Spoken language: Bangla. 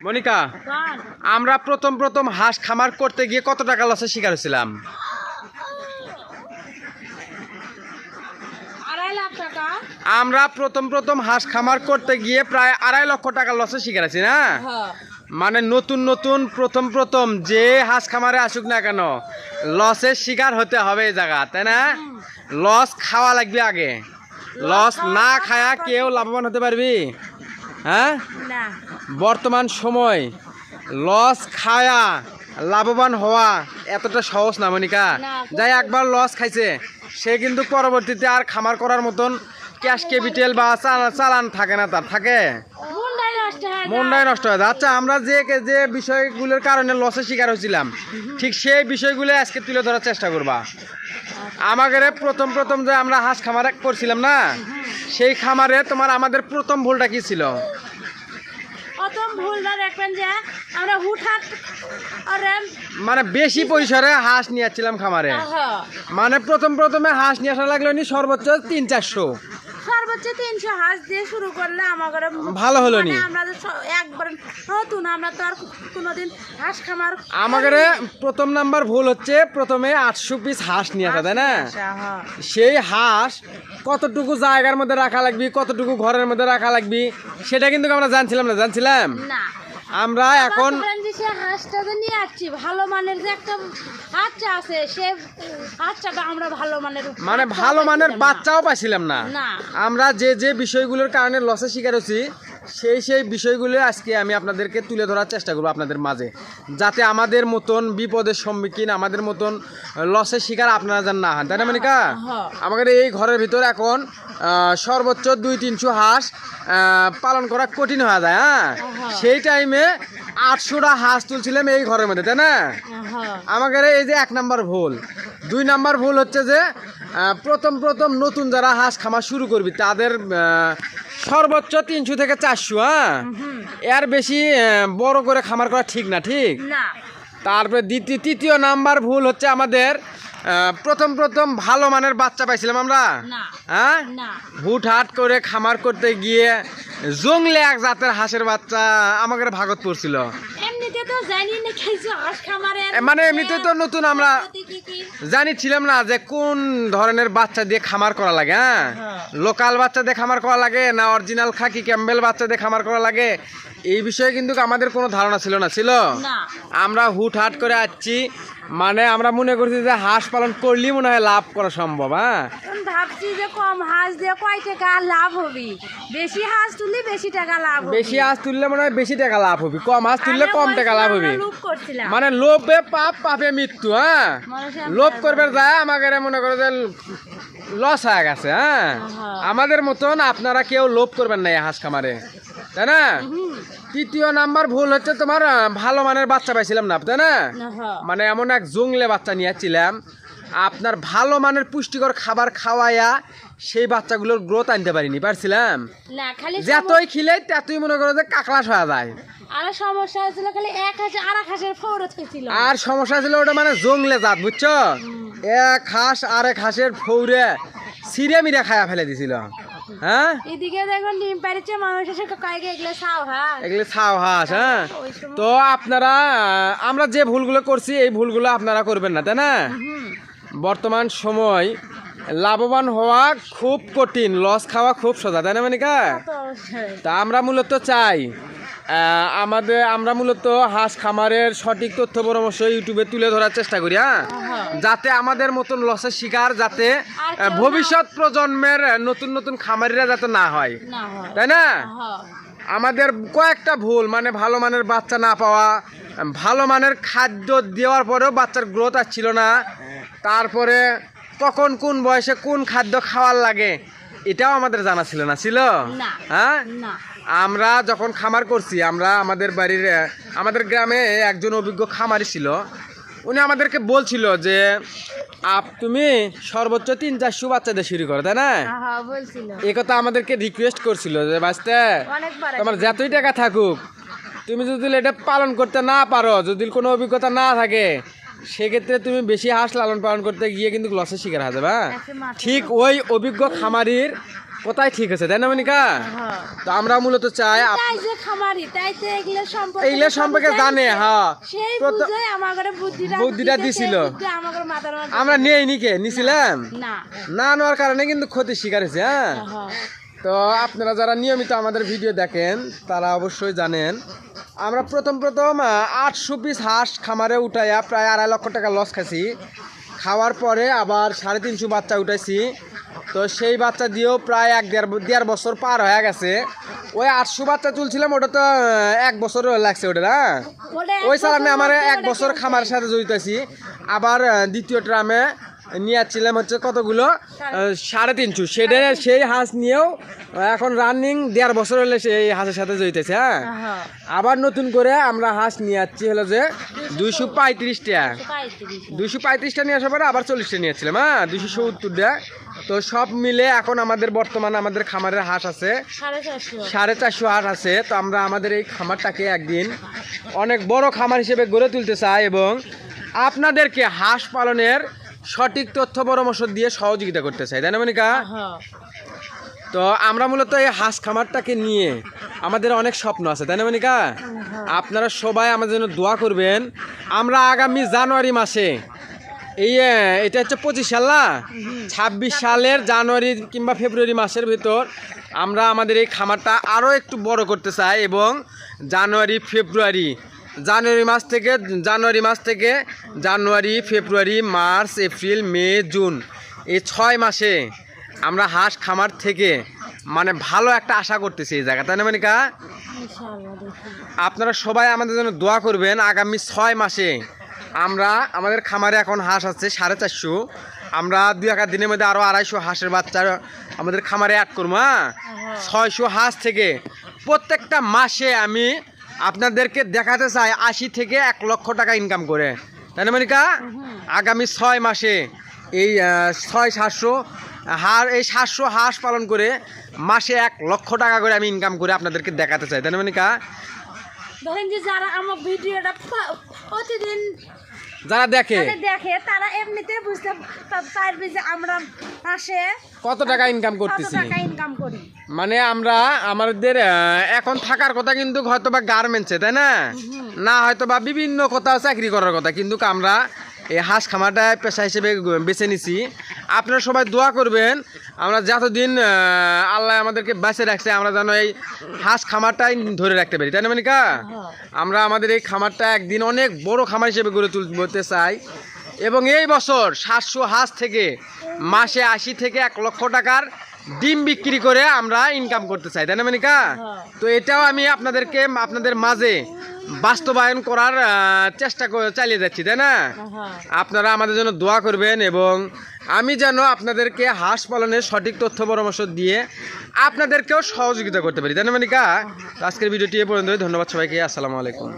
মনিকা আমরা প্রথম প্রথম হাঁস খামার করতে গিয়ে কত টাকা লসের শিকার হয়েছিলাম? আমরা প্রথম প্রথম হাঁস খামার করতে গিয়ে প্রায় আড়াই লক্ষ টাকা লসের শিকার আছি না? হ্যাঁ। মানে নতুন নতুন প্রথম প্রথম যে হাঁস খামারে আসুক না কেন লসের শিকার হতে হবে এই জায়গা তাই না? লস খাওয়া লাগবে আগে। লস না খায়া কেউ লাভবান হতে পারবি? হ্যাঁ? বর্তমান সময় লস খায়া লাভবান হওয়া এতটা সহজ না মনিকা? যাই একবার লস খাইছে সে কিন্তু পরবর্তীতে আর খামার করার মতন ক্যাশ ক্যাপিটাল বা চালান থাকে না তার থাকে। মনটাই নষ্ট হয়ে যায় আচ্ছা আমরা যে যে বিষয়গুলোর কারণে লসের শিকার হয়েছিলাম ঠিক সেই বিষয়গুলো আজকে তুলে ধরার চেষ্টা করবা। আমাদের প্রথম প্রথম যে আমরা হাঁস খামার করছিলাম না সেই খামারে তোমার আমাদের প্রথম ভুলটা কি ছিল? প্রথম ভুলটা দেখবেন যে আমরা হুটহাট মানে বেশি পরিসরে হাঁস নিয়ে যাচ্ছিলাম খামারে। মানে প্রথম প্রথমে হাঁস নিয়ে আসা লাগল নি সর্বোচ্চ তিন চারশো। সর্বোচ্চ তিনশো হাঁস দিয়ে শুরু করলে আমার ভালো হলো নি। মানে আমরা একবার নতুন আমরা তো আর কোনোদিন হাঁস খামার আমাদের প্রথম নাম্বার ভুল হচ্ছে প্রথমে আটশো পিস হাঁস নিয়ে আসা তাই না হ্যাঁ। সেই হাঁস কতটুকু জায়গার মধ্যে রাখা লাগবে কতটুকু ঘরের মধ্যে রাখা লাগবে সেটা কিন্তু আমরা জানছিলাম না জানছিলাম না আমরা এখন আবার সে হাঁসটা নিয়ে আসছি ভালো মানের যে একটা আচ্ছা আছে সে আচ্ছাটা আমরা ভালো মানের মানে ভালো মানের বাচ্চাও পাইছিলাম না না। আমরা যে যে বিষয়গুলোর কারণে লসের শিকার হচ্ছি সেই সেই বিষয়গুলো আজকে আমি আপনাদেরকে তুলে ধরার চেষ্টা করব আপনাদের মাঝে। যাতে আমাদের মতন বিপদের সম্মুখীন আমাদের মতন লসের শিকার আপনারা যেন না হন। তাই না মনিকা? হ্যাঁ। আমাদের এই ঘরের ভিতর এখন সর্বোচ্চ দুই তিনশো হাঁস পালন করা কঠিন হয়ে যায় হ্যাঁ? হ্যাঁ। সেই টাইমে আটশোটা হাঁস তুলছিলাম এই ঘরের মধ্যে তাই না? হ্যাঁ আমাদের এই যে এক নাম্বার ভুল। দুই নাম্বার ভুল হচ্ছে যে প্রথম প্রথম নতুন যারা হাঁস খামার শুরু করবি তাদের সর্বোচ্চ তিনশো থেকে চারশো হ্যাঁ? এর বেশি বড় করে খামার করা ঠিক না ঠিক? না। তারপরে দ্বিতীয় তৃতীয় নাম্বার ভুল হচ্ছে আমাদের প্রথম প্রথম ভালো মানের বাচ্চা পাইছিলাম আমরা। হ্যাঁ? না। হুট হাট করে খামার করতে গিয়ে জংলে এক জাতের হাঁসের বাচ্চা আমাদের ভাগত পড়ছিল এমনিতে তো জানি না খাইছো হাঁস খামারে এ, মানে এমনিতে তো নতুন আমরা কি জানিছিলাম না যে কোন ধরনের বাচ্চা দিয়ে খামার করা লাগে হ্যাঁ? হ্যাঁ। লোকাল বাচ্চা দিয়ে খামার করা লাগে না অরিজিনাল খাকি ক্যাম্বেল বাচ্চা দিয়ে খামার করা লাগে এই বিষয়ে কিন্তু আমাদের কোনো ধারণা ছিল না ছিল? আমরা হুট হাট করে আসছি মানে আমরা মনে করছি যে হাঁস পালন করলেই মনে হয় লাভ করা সম্ভব হ্যাঁ? ভাবছি যে কম হাঁস দিয়ে কয় টাকা লাভ হবে? বেশি হাঁস তুললে বেশি টাকা লাভ হবে। বেশি হাঁস তুললে মনে হয় বেশি টাকা লাভ হবে কম হাঁস তুললে কম টাকা লাভ হবে। মানে লোভে পাপ পাপে মৃত্যু হ্যাঁ? লোভ করবে যায় আমাকে মনে করে যে লস হয়ে গেছে হ্যাঁ? হ্যাঁ। আমাদের মতন আপনারা কেউ লোভ করবেন না এই হাঁস খামারে তাই না? তৃতীয় নাম্বার ভুল হচ্ছে তোমার ভালো মানের বাচ্চা পাইছিলাম না তাই না? হ্যাঁ। মানে এমন এক জংলে বাচ্চা নিয়েছিলাম আপনার ভালো মানের পুষ্টিকর খাবার খাওয়াইয়া সেই বাচ্চাগুলোর গ্রোথ আনতে পারিনি পারছিলাম? যতই খিলে ততই মনে করো যে কাকলাস হয়ে যায়। আর সমস্যা হয়েছিল খালি এক হাজার আর এক হাজার ফৌরত হয়েছিল। আর সমস্যা ছিল ওটা মানে জংলে জাত বুঝছ? এক হাঁস আর এক হাঁসের ফৌরে সিরে মিরে খায়া ফেলে দিছিল। হ্যাঁ? এদিকে ডিম কয়েকে এগুলো হ্যাঁ এগুলো ছাও হাঁস হ্যাঁ তো আপনারা আমরা যে ভুলগুলো করছি এই ভুলগুলো আপনারা করবেন না তাই না? বর্তমান সময় লাভবান হওয়া খুব কঠিন লস খাওয়া খুব সোজা তাই না মানিকা? তো তা আমরা মূলত চাই আমাদের আমরা মূলত হাঁস খামারের সঠিক তথ্য পরামর্শ ইউটিউবে তুলে ধরার চেষ্টা করি হ্যাঁ? যাতে আমাদের মতন লসের শিকার যাতে ভবিষ্যৎ প্রজন্মের নতুন নতুন খামারিরা যাতে না হয়। তাই না? হ্যাঁ। আমাদের কয়েকটা ভুল মানে ভালো মানের বাচ্চা না পাওয়া ভালো মানের খাদ্য দেওয়ার পরেও বাচ্চার গ্রোথ আসছিল না। তারপরে কখন কোন বয়সে কোন খাদ্য খাওয়ার লাগে এটাও আমাদের জানা ছিল না ছিল? হ্যাঁ? আমরা যখন খামার করছি আমরা আমাদের বাড়ির আমাদের গ্রামে একজন অভিজ্ঞ খামারি ছিল। উনি আমাদেরকে বলছিল যে আপ তুমি সর্বোচ্চ তিন চারশো বাচ্চাদের শুরু করো তাই না? এ কথা আমাদেরকে রিকোয়েস্ট করছিল যে বাঁচতে তোমার যতই টাকা থাকুক তুমি যদি এটা পালন করতে না পারো যদি কোনো অভিজ্ঞতা না থাকে সেক্ষেত্রে তুমি বেশি হাঁস লালন পালন করতে গিয়ে কিন্তু লসের শিকার হয়ে যাবে হ্যাঁ? ঠিক ওই অভিজ্ঞ খামারির কোথায় ঠিক আছে তাই না মনিকা? হ্যাঁ। তো আমরা মূলত চাই এইগুলো সম্পর্কে জানে। হ্যাঁ। বুদ্ধিটা দিছিল। আমার নেই নিকে নিছিলাম? না না। নেওয়ার কারণে কিন্তু ক্ষতির শিকার হয়েছে হ্যাঁ। হ্যাঁ তো আপনারা যারা নিয়মিত আমাদের ভিডিও দেখেন তারা অবশ্যই জানেন আমরা প্রথম প্রথম আটশো পিস হাঁস খামারে উঠাইয়া প্রায় আড়াই লক্ষ টাকা লস খাইছি। খাওয়ার পরে আবার সাড়ে তিনশো বাচ্চা উঠাইছি। তো সেই বাচ্চা দিয়েও প্রায় এক দেড় দেড় বছর পার হয়ে গেছে। ওই আটশো বাচ্চা তুলছিলাম ওটা তো এক বছর লাগছে ওটা না ওই বছর আমার এক বছর খামারের সাথে জড়িত আছি। আবার দ্বিতীয় ট্রামে নিয়ে আসছিলাম হচ্ছে কতগুলো? সাড়ে তিনশো। সেটা সেই হাঁস নিয়েও এখন রানিং দেড় বছর হলে সেই হাঁসের সাথে জড়িত আছে হ্যাঁ? হ্যাঁ আবার নতুন করে আমরা হাঁস নিয়ে যাচ্ছি হলো যে দুইশো পঁয়ত্রিশটা। পঁয়ত্রিশ দুইশো পঁয়ত্রিশটা নিয়ে আসার পরে আবার চল্লিশটা নিয়ে আসছিলাম হ্যাঁ? দুইশো সত্তরটা। তো সব মিলে এখন আমাদের বর্তমানে আমাদের খামারের হাঁস আছে। সাড়ে চারশো। হাঁস আছে। তো আমরা আমাদের এই খামারটাকে একদিন অনেক বড় খামার হিসেবে গড়ে তুলতে চাই এবং আপনাদেরকে হাঁস পালনের সঠিক তথ্য পরামর্শ দিয়ে সহযোগিতা করতে চাই। তাই না মনিকা? হ্যাঁ। তো আমরা মূলত এই হাঁস খামারটাকে নিয়ে আমাদের অনেক স্বপ্ন আছে। তাই না মনিকা? আপনারা সবাই আমাদের জন্য দোয়া করবেন। আমরা আগামী জানুয়ারি মাসে এই এটা হচ্ছে পঁচিশ সাল না? ছাব্বিশ সালের জানুয়ারি কিংবা ফেব্রুয়ারি মাসের ভিতর আমরা আমাদের এই খামারটা আরও একটু বড় করতে চাই এবং জানুয়ারি ফেব্রুয়ারি। জানুয়ারি মাস থেকে জানুয়ারি মাস থেকে জানুয়ারি ফেব্রুয়ারি মার্চ এপ্রিল মে জুন এই ছয় মাসে আমরা হাঁস খামার থেকে মানে ভালো একটা আশা করতেছি এই জায়গা তাই না মনিকা? আপনারা সবাই আমাদের জন্য দোয়া করবেন আগামী ছয় মাসে আমরা আমাদের খামারে এখন হাঁস আছে সাড়ে চারশো। আমরা দু এক দিনের মধ্যে আরও আড়াইশো হাঁসের বাচ্চা আমাদের খামারে অ্যাড করব হ্যাঁ? ছয়শো হাঁস থেকে প্রত্যেকটা মাসে আমি আপনাদেরকে দেখাতে চাই আশি থেকে এক লক্ষ টাকা ইনকাম করে। তাই না মনিকা? আগামী ছয় মাসে এই ছয় সাতশো হার এই সাতশো হাঁস পালন করে মাসে এক লক্ষ টাকা করে আমি ইনকাম করে আপনাদেরকে দেখাতে চাই। তাই না মনিকা? ধরেন যে যারা আমার ভিডিওটা প্রতিদিন যারা দেখে। দেখে তারা এমনিতে বুঝতে পারবে যে আমরা আসে কত টাকা ইনকাম করতেছি। টাকা ইনকাম করি। মানে আমরা আমাদের এখন থাকার কথা কিন্তু হয়তো বা গার্মেন্টসে তাই না? না হয়তো বা বিভিন্ন কোথাও চাকরি করার কথা কিন্তু আমরা এই হাঁস খামারটা পেশা হিসেবে বেছে নিছি। আপনারা সবাই দোয়া করবেন, আমরা যতদিন আল্লাহ আমাদেরকে বেঁচে রাখছে, আমরা যেন এই হাঁস খামারটাই ধরে রাখতে পারি। তাই না, মানিকা? আমরা আমাদের এই খামারটা একদিন অনেক বড় খামার হিসেবে গড়ে তুলতে চাই। এবং এই বছর সাতশো হাঁস থেকে মাসে আশি থেকে এক লক্ষ টাকার ডিম বিক্রি করে আমরা ইনকাম করতে চাই তাই না মানিকা? তো এটাও আমি আপনাদেরকে আপনাদের মাঝে বাস্তবায়ন করার চেষ্টা চালিয়ে যাচ্ছি তাই না? আপনারা আমাদের জন্য দোয়া করবেন এবং আমি যেন আপনাদেরকে হাঁস পালনের সঠিক তথ্য পরামর্শ দিয়ে আপনাদেরকেও সহযোগিতা করতে পারি তাই না মানিকা? আজকের ভিডিওটি এ পর্যন্ত ধন্যবাদ সবাইকে আসসালামু আলাইকুম।